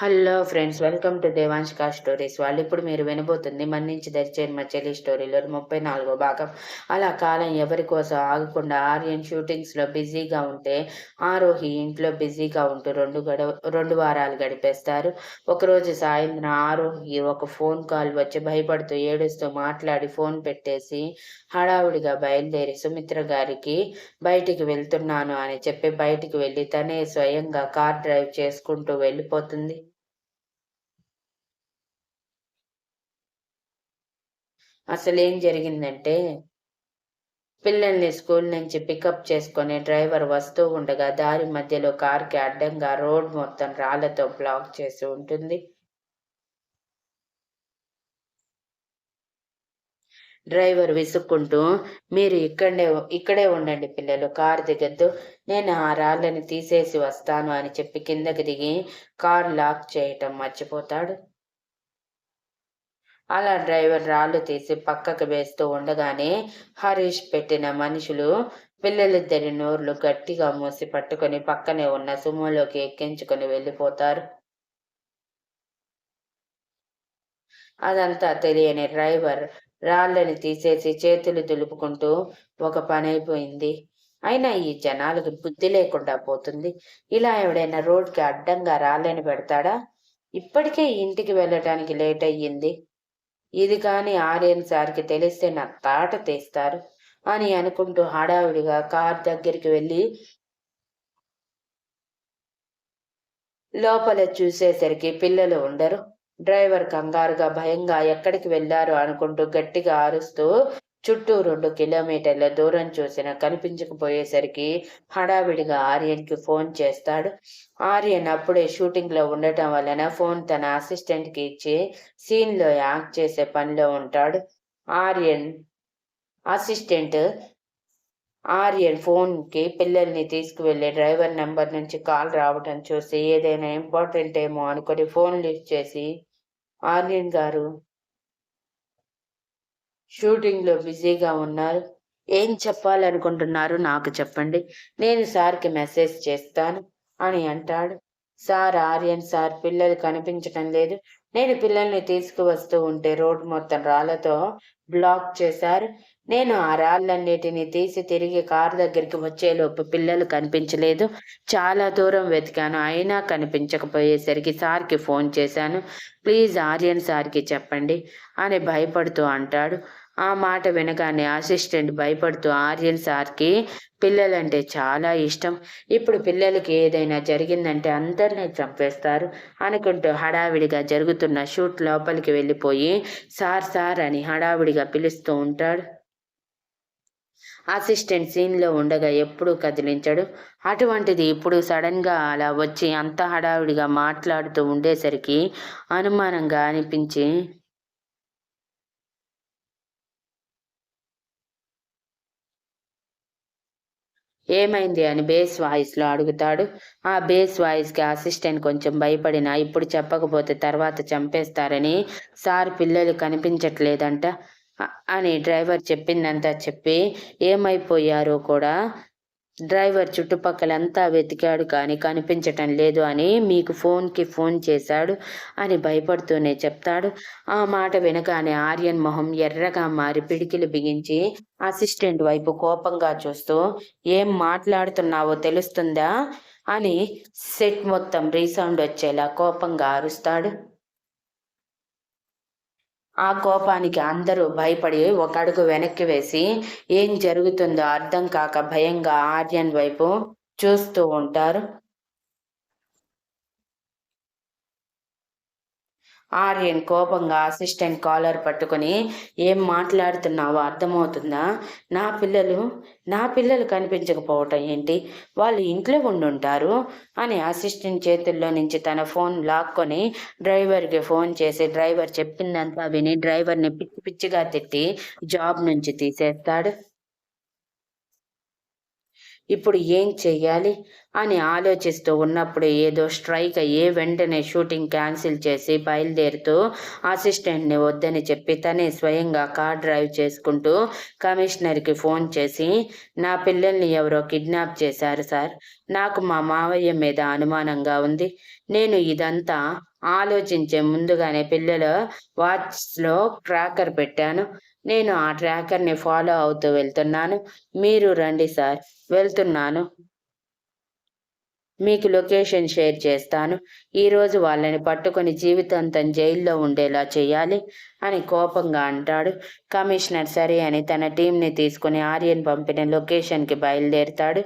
Hello friends welcome to Devanshika stories. వాళ్ళు ఇప్పుడు మీరు వినబోతుంది మన్నించి దరిచేరి మా చెల్లి స్టోరీలో ముప్పై నాలుగో భాగం. అలా కాలం ఎవరి కోసం ఆగకుండా ఆర్యన్ షూటింగ్స్లో బిజీగా ఉంటే ఆరోహి ఇంట్లో బిజీగా ఉంటూ రెండు గడ రెండు వారాలు గడిపేస్తారు. ఒకరోజు సాయంత్రం ఆరోహి ఒక ఫోన్ కాల్ వచ్చి భయపడుతూ ఏడుస్తూ మాట్లాడి ఫోన్ పెట్టేసి హడావుడిగా బయలుదేరి సుమిత్ర గారికి బయటికి వెళ్తున్నాను అని చెప్పి బయటికి వెళ్ళి తనే స్వయంగా కార్ డ్రైవ్ చేసుకుంటూ వెళ్ళిపోతుంది. అసలు ఏం జరిగిందంటే పిల్లల్ని స్కూల్ నుంచి పికప్ చేసుకుని డ్రైవర్ వస్తూ ఉండగా దారి మధ్యలో కార్కి అడ్డంగా రోడ్ మొత్తం రాళ్ళతో బ్లాక్ చేసి ఉంటుంది. డ్రైవర్ విసుక్కుంటూ మీరు ఇక్కడే ఇక్కడే ఉండండి పిల్లలు కారు దిగద్దు. నేను ఆ రాళ్ళని తీసేసి వస్తాను అని చెప్పి కిందకి దిగి కార్ లాక్ చేయటం మర్చిపోతాడు. అలా డ్రైవర్ రాళ్ళు తీసి పక్కకు వేస్తూ ఉండగానే హరీష్ పెట్టిన మనుషులు పిల్లలిద్దరి నోర్లు గట్టిగా మూసి పట్టుకొని పక్కనే ఉన్న సుమోలోకి ఎక్కించుకొని వెళ్ళిపోతారు. అదంతా తెలియని డ్రైవర్ రాళ్ళని తీసేసి చేతులు దులుపుకుంటూ ఒక పని అయిపోయింది అయినా ఈ జనాలకు బుద్ధి లేకుండా పోతుంది. ఇలా ఎవడైనా రోడ్కి అడ్డంగా రాళ్ళని పెడతాడా? ఇప్పటికే ఇంటికి వెళ్ళటానికి లేట్ అయ్యింది. ఇది కాని ఆర్యన్ సార్కి తెలిస్తే నా తాట తీస్తారు అని అనుకుంటూ హడావిడిగా కార్ దగ్గరికి వెళ్ళి లోపల చూసేసరికి పిల్లలు ఉండరు. డ్రైవర్ కంగారుగా భయంగా ఎక్కడికి వెళ్ళారు అనుకుంటూ గట్టిగా అరుస్తూ చుట్టూ రెండు కిలోమీటర్ల దూరం చూసిన కనిపించకపోయేసరికి హడావిడిగా ఆర్యన్కి ఫోన్ చేస్తాడు. ఆర్యన్ అప్పుడే షూటింగ్లో ఉండటం వలన ఫోన్ తన అసిస్టెంట్కి ఇచ్చి సీన్లో యాక్ట్ చేసే పనిలో ఉంటాడు. ఆర్యన్ అసిస్టెంట్ ఆర్యన్ ఫోన్కి పిల్లల్ని తీసుకువెళ్ళే డ్రైవర్ నెంబర్ నుంచి కాల్ రావటం చూసి ఏదైనా ఇంపార్టెంట్ ఏమో అనుకుని ఫోన్ లిఫ్ట్ చేసి ఆర్యన్ గారు షూటింగ్లో బిజీగా ఉన్నారు. ఏం చెప్పాలనుకుంటున్నారు నాకు చెప్పండి. నేను సార్కి మెసేజ్ చేస్తాను అని అంటాడు. సార్ ఆర్యన్ సార్ పిల్లలు కనిపించటం లేదు. నేను పిల్లల్ని తీసుకువస్తూ ఉంటే రోడ్ మొత్తం రాళ్ళతో బ్లాక్ చేశారు. నేను ఆ రాళ్ళన్నిటిని తీసి తిరిగి కారు దగ్గరికి వచ్చేలోపు పిల్లలు కనిపించలేదు. చాలా దూరం వెతికాను. అయినా కనిపించకపోయేసరికి సార్కి ఫోన్ చేశాను. ప్లీజ్ ఆర్యన్ సార్కి చెప్పండి అని భయపడుతూ అంటాడు. ఆ మాట వినగానే అసిస్టెంట్ భయపడుతూ ఆర్యన్ సార్కి పిల్లలంటే చాలా ఇష్టం. ఇప్పుడు పిల్లలకి ఏదైనా జరిగిందంటే అందరినీ చంపేస్తారు అనుకుంటూ హడావిడిగా జరుగుతున్న షూట్ లోపలికి వెళ్ళిపోయి సార్ సార్ అని హడావిడిగా పిలుస్తూ ఉంటాడు. అసిస్టెంట్ సీన్లో ఉండగా ఎప్పుడూ కదిలించడు. అటువంటిది ఇప్పుడు సడన్గా అలా వచ్చి అంత హడావిడిగా మాట్లాడుతూ ఉండేసరికి అనుమానంగా అనిపించి ఏమైంది? అని బేస్ వాయిస్లో అడుగుతాడు. ఆ బేస్ వాయిస్కి అసిస్టెంట్ కొంచెం భయపడినా ఇప్పుడు చెప్పకపోతే తర్వాత చంపేస్తారని సార్ పిల్లలు కనిపించట్లేదంట. అని డ్రైవర్ చెప్పిందంతా చెప్పి ఏమైపోయారో కూడా డ్రైవర్ చుట్టుపక్కలంతా వెతికాడు కానీ కనిపించటం లేదు అని మీకు ఫోన్కి ఫోన్ చేశాడు అని భయపడుతూనే చెప్తాడు. ఆ మాట వినగానే ఆర్యన్ మొహం ఎర్రగా మారి పిడికిలు బిగించి అసిస్టెంట్ వైపు కోపంగా చూస్తూ ఏం మాట్లాడుతున్నావో తెలుస్తుందా? అని సెట్ మొత్తం రీసౌండ్ వచ్చేలా కోపంగా అరుస్తాడు. ఆ కోపానికి అందరూ భయపడి ఒక అడుగు వెనక్కి వేసి ఏం జరుగుతుందో అర్థం కాక భయంగా ఆర్యన్ వైపు చూస్తూ ఉంటారు. ఆర్యన్ కోపంగా అసిస్టెంట్ కాలర్ పట్టుకుని ఏం మాట్లాడుతున్నావో అర్థమవుతుందా? నా పిల్లలు నా పిల్లలు కనిపించకపోవటం ఏంటి? వాళ్ళు ఇంట్లో ఉండుంటారు అని అసిస్టెంట్ చేతుల్లో నుంచి తన ఫోన్ లాక్కొని డ్రైవర్కి ఫోన్ చేసి డ్రైవర్ చెప్పిందంతా విని డ్రైవర్ని పిచ్చి పిచ్చిగా తిట్టి జాబ్ నుంచి తీసేస్తాడు. ఇప్పుడు ఏం చెయ్యాలి? అని ఆలోచిస్తూ ఉన్నప్పుడు ఏదో స్ట్రైక్ అయ్యి వెంటనే షూటింగ్ క్యాన్సిల్ చేసి బయలుదేరుతూ అసిస్టెంట్ని వద్దని చెప్పి తనే స్వయంగా కార్ డ్రైవ్ చేసుకుంటూ కమిషనర్కి ఫోన్ చేసి నా పిల్లల్ని ఎవరో కిడ్నాప్ చేశారు సార్. నాకు మా మావయ్య మీద అనుమానంగా ఉంది. నేను ఇదంతా ఆలోచించే ముందుగానే పిల్లల వాచ్లో ట్రాకర్ పెట్టాను. నేను ఆ ట్రాకర్ని ఫాలో అవుతూ వెళ్తున్నాను. మీరు రండి సార్. వెళ్తున్నాను. మీకు లొకేషన్ షేర్ చేస్తాను. ఈరోజు వాళ్ళని పట్టుకొని జీవితాంతం జైల్లో ఉండేలా చేయాలి అని కోపంగా అంటాడు. కమిషనర్ సరే అని తన టీంని తీసుకుని ఆర్యన్ పంపిన లొకేషన్కి బయలుదేరుతాడు.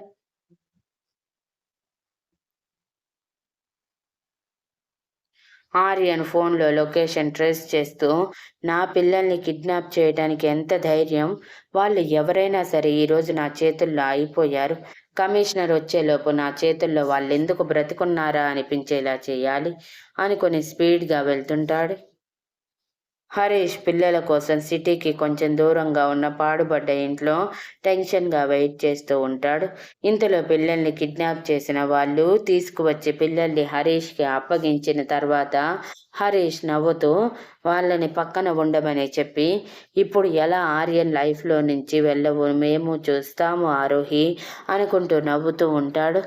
ఆర్యన్ ఫోన్లో లొకేషన్ ట్రేస్ చేస్తూ నా పిల్లల్ని కిడ్నాప్ చేయడానికి ఎంత ధైర్యం? వాళ్ళు ఎవరైనా సరే ఈరోజు నా చేతుల్లో అయిపోయారు కమిషనర్ వచ్చేలోపు నా చేతుల్లో వాళ్ళు ఎందుకు బ్రతికున్నారా అనిపించేలా చేయాలి అనుకుని స్పీడ్గా వెళ్తుంటాడు. హరీష్ పిల్లల కోసం సిటీకి కొంచెం దూరంగా ఉన్న పాడుబడ్డ ఇంట్లో టెన్షన్గా వెయిట్ చేస్తూ ఉంటాడు. ఇంతలో పిల్లల్ని కిడ్నాప్ చేసిన వాళ్ళు తీసుకువచ్చి పిల్లల్ని హరీష్కి అప్పగించిన తర్వాత హరీష్ నవ్వుతూ వాళ్ళని పక్కన ఉండమని చెప్పి ఇప్పుడు ఎలా ఆర్యన్ లైఫ్లో నుంచి వెళ్ళవు మేము చూస్తాము ఆరోహి అనుకుంటూ నవ్వుతూ ఉంటాడు.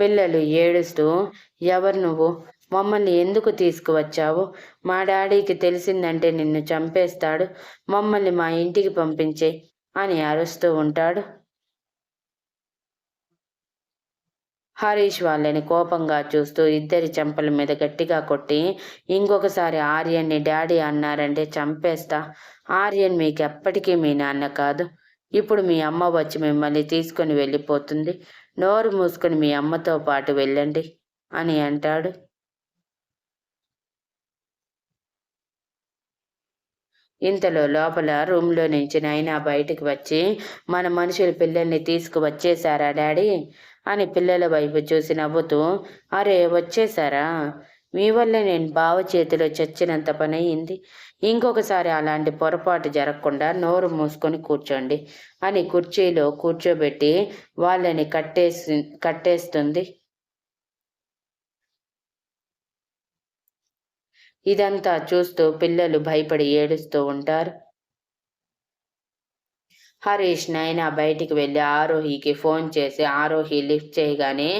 పిల్లలు ఏడుస్తూ ఎవరు నువ్వు? మమ్మల్ని ఎందుకు తీసుకువచ్చావు? మా డాడీకి తెలిసిందంటే నిన్ను చంపేస్తాడు. మమ్మల్ని మా ఇంటికి పంపించే అని అరుస్తూ ఉంటాడు. హరీష్ వాళ్ళని కోపంగా చూస్తూ ఇద్దరి చెంపల మీద గట్టిగా కొట్టి ఇంకొకసారి ఆర్యన్ని డాడీ అన్నారంటే చంపేస్తా. ఆర్యన్ మీకు ఎప్పటికీ మీ నాన్న కాదు. ఇప్పుడు మీ అమ్మ వచ్చి మిమ్మల్ని తీసుకొని వెళ్ళిపోతుంది. నోరు మూసుకొని మీ అమ్మతో పాటు వెళ్ళండి అని అంటాడు. ఇంతలో లోపల రూమ్లో నుంచి నైనా బయటికి వచ్చి మన మనుషులు పిల్లల్ని తీసుకువచ్చేశారా డాడీ? అని పిల్లల వైపు చూసి నవ్వుతూ అరే వచ్చేసారా మీ వల్ల నేను బావ చేతిలో చచ్చినంత పని అయింది ఇంకొకసారి అలాంటి పొరపాటు జరగకుండా నోరు మూసుకొని కూర్చోండి అని కుర్చీలో కూర్చోబెట్టి వాళ్ళని కట్టేసి కట్టేస్తుంది. ఇదంతా చూస్తూ పిల్లలు భయపడి ఏడుస్తూ ఉంటారు. హరీష్ నైనా బయటికి వెళ్ళి ఆరోహికి ఫోన్ చేసి ఆరోహి లిఫ్ట్ చేయగానే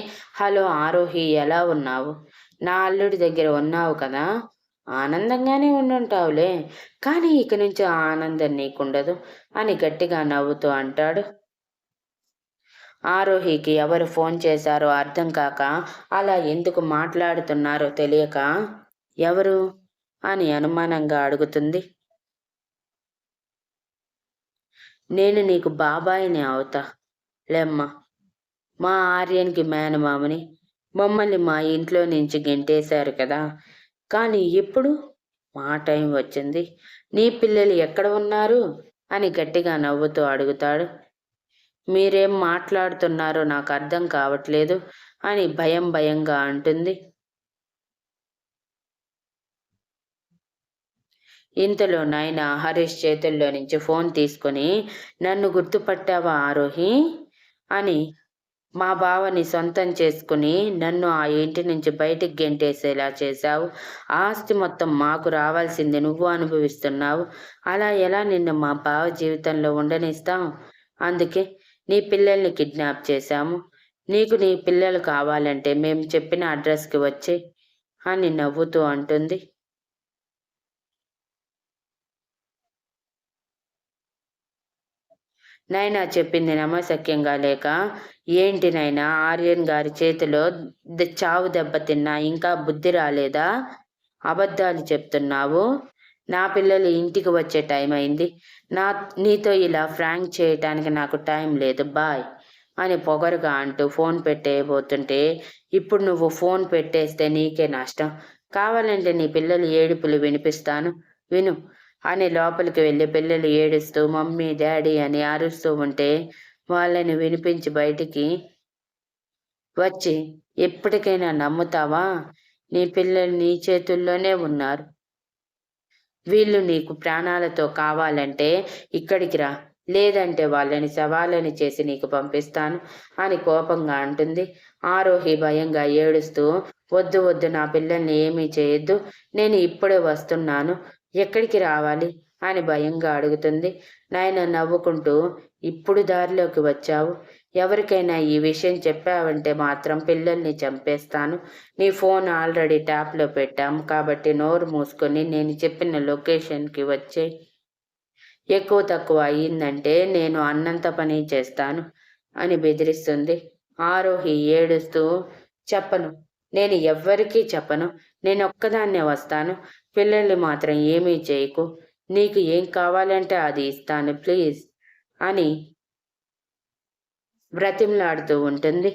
హలో ఆరోహి ఎలా ఉన్నావు? నా అల్లుడి దగ్గర ఉన్నావు కదా? ఆనందంగానే ఉండుంటావులే. కానీ ఇక నుంచి ఆనందం నీకుండదు అని గట్టిగా నవ్వుతూ అంటాడు. ఆరోహికి ఎవరు ఫోన్ చేశారో అర్థం కాక అలా ఎందుకు మాట్లాడుతున్నారో తెలియక ఎవరు? అని అనుమానంగా అడుగుతుంది. నేను నీకు బాబాయిని అవుతా. లేమ్మా మా ఆర్యన్కి మేనమామని. మమ్మల్ని మా ఇంట్లో నుంచి గెంటేశారు కదా. కానీ ఇప్పుడు మా టైం వచ్చింది. నీ పిల్లలు ఎక్కడ ఉన్నారు? అని గట్టిగా నవ్వుతూ అడుగుతాడు. మీరేం మాట్లాడుతున్నారో నాకు అర్థం కావట్లేదు అని భయం భయంగా అంటుంది. ఇంతలో నాయన హరీష్ చేతుల్లో నుంచి ఫోన్ తీసుకొని నన్ను గుర్తుపట్టావా ఆరోహి? అని మా బావని సొంతం చేసుకుని నన్ను ఆ ఇంటి నుంచి బయటికి గెంటేసేలా చేశావు. ఆస్తి మొత్తం మాకు రావాల్సింది నువ్వు అనుభవిస్తున్నావు. అలా ఎలా నిన్ను మా బావ జీవితంలో ఉండనిస్తాం? అందుకే నీ పిల్లల్ని కిడ్నాప్ చేశాము. నీకు నీ పిల్లలు కావాలంటే మేము చెప్పిన అడ్రస్కి వచ్చి అని నవ్వుతూ అంటుంది. నైనా చెప్పింది నమ్మశక్యంగా లేక ఏంటి నైనా ఆర్యన్ గారి చేతిలో చావు దెబ్బతిన్నా ఇంకా బుద్ధి రాలేదా? అబద్ధాలు చెప్తున్నావు. నా పిల్లలు ఇంటికి వచ్చే టైం అయింది. నా నీతో ఇలా ఫ్రాంక్ చేయటానికి నాకు టైం లేదు. బాయ్ అని పొగరుగా అంటూ ఫోన్ పెట్టేయబోతుంటే ఇప్పుడు నువ్వు ఫోన్ పెట్టేస్తే నీకే నష్టం. కావాలంటే నీ పిల్లలు ఏడుపులు వినిపిస్తాను. విను అని లోపలికి వెళ్ళి పిల్లలు ఏడుస్తూ మమ్మీ డాడీ అని అరుస్తూ ఉంటే వాళ్ళని వినిపించి బయటికి వచ్చి ఎప్పటికైనా నమ్ముతావా? నీ పిల్లలు నీ చేతుల్లోనే ఉన్నారు. వీళ్ళు నీకు ప్రాణాలతో కావాలంటే ఇక్కడికి రా. లేదంటే వాళ్ళని సవాళ్ళని చేసి నీకు పంపిస్తాను అని కోపంగా అంటుంది. ఆరోహి భయంగా ఏడుస్తూ వద్దు వద్దు నా పిల్లల్ని ఏమీ చేయొద్దు. నేను ఇప్పుడే వస్తున్నాను. ఎక్కడికి రావాలి? అని భయంగా అడుగుతుంది. నాయన నవ్వుకుంటూ ఇప్పుడు దారిలోకి వచ్చావు. ఎవరికైనా ఈ విషయం చెప్పావంటే మాత్రం పిల్లల్ని చంపేస్తాను. నీ ఫోన్ ఆల్రెడీ ట్యాప్లో పెట్టాం. కాబట్టి నోరు మూసుకొని నేను చెప్పిన లొకేషన్కి వచ్చే. ఎక్కువ తక్కువ అయ్యిందంటే నేను అన్నంత పని చేస్తాను అని బెదిరిస్తుంది. ఆరోహి ఏడుస్తూ చెప్పను. నేను ఎవ్వరికీ చెప్పను. నేను ఒక్కదాన్నే వస్తాను. పిల్లల్ని మాత్రం ఏమీ చేయకు. నీకు ఏం కావాలంటే అది ఇస్తాను ప్లీజ్ అని బ్రతిమలాడుతూ ఉంటుంది.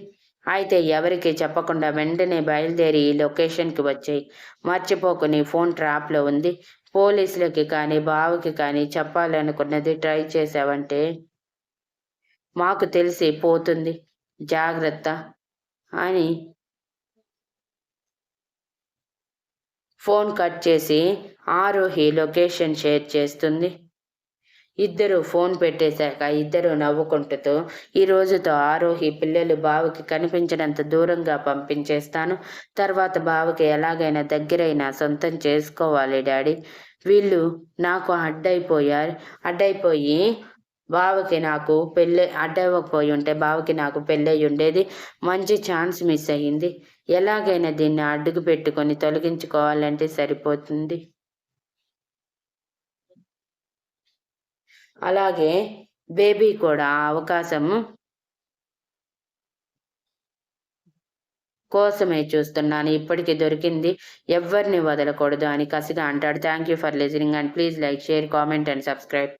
అయితే ఎవరికి చెప్పకుండా వెంటనే బయలుదేరి ఈ లొకేషన్కి వచ్చాయి. మర్చిపోకు నీ ఫోన్ ట్రాప్లో ఉంది. పోలీసులకి కానీ బావకి కానీ చెప్పాలనుకున్నది ట్రై చేసావంటే మాకు తెలిసి పోతుంది. జాగ్రత్త అని ఫోన్ కట్ చేసి ఆరోహి లొకేషన్ షేర్ చేస్తుంది. ఇద్దరు ఫోన్ పెట్టేశాక ఇద్దరు నవ్వుకుంటుతూ ఈ రోజుతో ఆరోహి పిల్లలు బావకి కనిపించినంత దూరంగా పంపించేస్తాను. తర్వాత బావకి ఎలాగైనా దగ్గరైనా సొంతం చేసుకోవాలి డాడీ. వీళ్ళు నాకు అడ్డైపోయారు. అడ్డైపోయి బావకి నాకు పెళ్ళి అడ్డవ్వకపోయి ఉంటే బావకి నాకు పెళ్ళయి ఉండేది. మంచి ఛాన్స్ మిస్ అయ్యింది ఎలాగైనా దీన్ని అడ్డుకు పెట్టుకొని తొలగించుకోవాలంటే సరిపోతుంది. అలాగే బేబీ కూడా అవకాశం కోసమే చూస్తున్నాను. ఇప్పటికి దొరికింది ఎవరిని వదలకూడదు అని కసిగా అంటాడు. Thank you for listening and please like share comment and subscribe